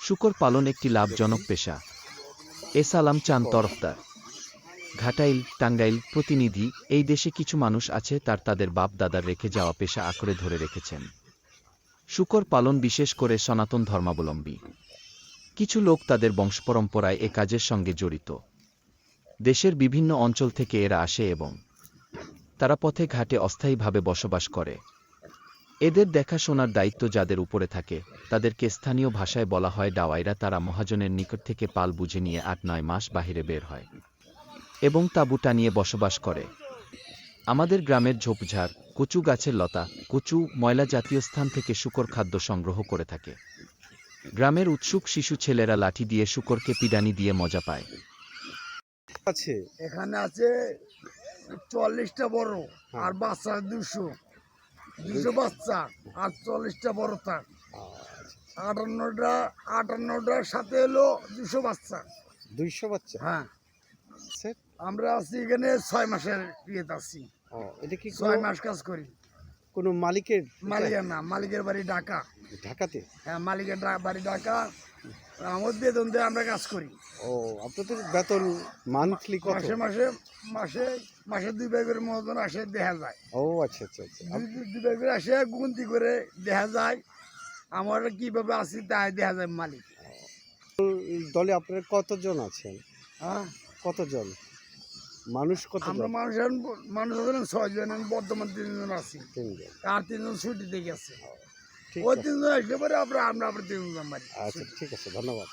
শুকর পালন একটি লাভজনক পেশা। এস আলাম চান তরফদার। ঘাটাইল, টাঙ্গাইল প্রতিনিধি, এই দেশে কিছু মানুষ আছে তার তাদের বাপ দাদার রেখে যাওয়া পেশা আঁকড়ে ধরে রেখেছেন। শুকর পালন বিশেষ করে সনাতন ধর্মাবলম্বী। কিছু লোক তাদের বংশপরম্পরায় এ কাজের সঙ্গে জড়িত। দেশের বিভিন্ন অঞ্চল থেকে এরা আসে এবং তারা পথে ঘাটে অস্থায়ীভাবে বসবাস করে। এদের দেখাশোনার দায়িত্ব যাদের উপরে থাকে, তাদেরকে স্থানীয় ভাষায় বলা হয় ডাওয়াইরা। তারা মহাজনের নিকট থেকে পাল বুঝে নিয়ে আট নয় মাস বাহিরে বের হয় এবং তাঁবু টানিয়ে বসবাস করে। আমাদের গ্রামের ঝোপঝাড়, কচু গাছের লতা, কচু ময়লা জাতীয় স্থান থেকে শুকর খাদ্য সংগ্রহ করে থাকে। গ্রামের উৎসুক শিশু ছেলেরা লাঠি দিয়ে শুকরকে পিডানি দিয়ে মজা পায়। আছে। এখানে আছে চল্লিশটা বড় আর বাচ্চা দুশো। দুশো বাচ্চা আটচল্লিশটা বড় থাক আটান্নটা আটান্নটার সাথে এলো দুশো বাচ্চা। দুইশো বাচ্চা? হ্যাঁ। আমরা আছি এখানে ছয় মাসের ইয়েতে আছি। ও, এটা কি ছয় মাস কাজ করি। কোনো মালিকের মালিকের না মালিকের বাড়ি ঢাকা। ঢাকাতে? হ্যাঁ মালিকের বাড়ি ঢাকা। আমার বেতন দিয়ে আমরা কাজ করি। ও আপনাদের বেতন মান্থলি কত? মাসে মাসে মাসে মাসে দুই ব্যাগের মতন আসে দেখা যায়। ও আচ্ছা আচ্ছা আচ্ছা। দুই ব্যাগের আসে গুনতি করে দেখা যায়। আমার কীভাবে আছি তাই দেখা যায় মালিক। দলে আপনার কতজন আছেন? হ্যাঁ? কতজন? মানুষ আমরা কতজন মানুষ মানুষ ছয়জন বর্তমান তিনজন আছি। তিনজন। আর তিনজন ছুটিতে গেছে। আছে। তিনজন আসলে পরে আমরা আমরা আবার তিনজন মারি আচ্ছা ঠিক আছে ধন্যবাদ।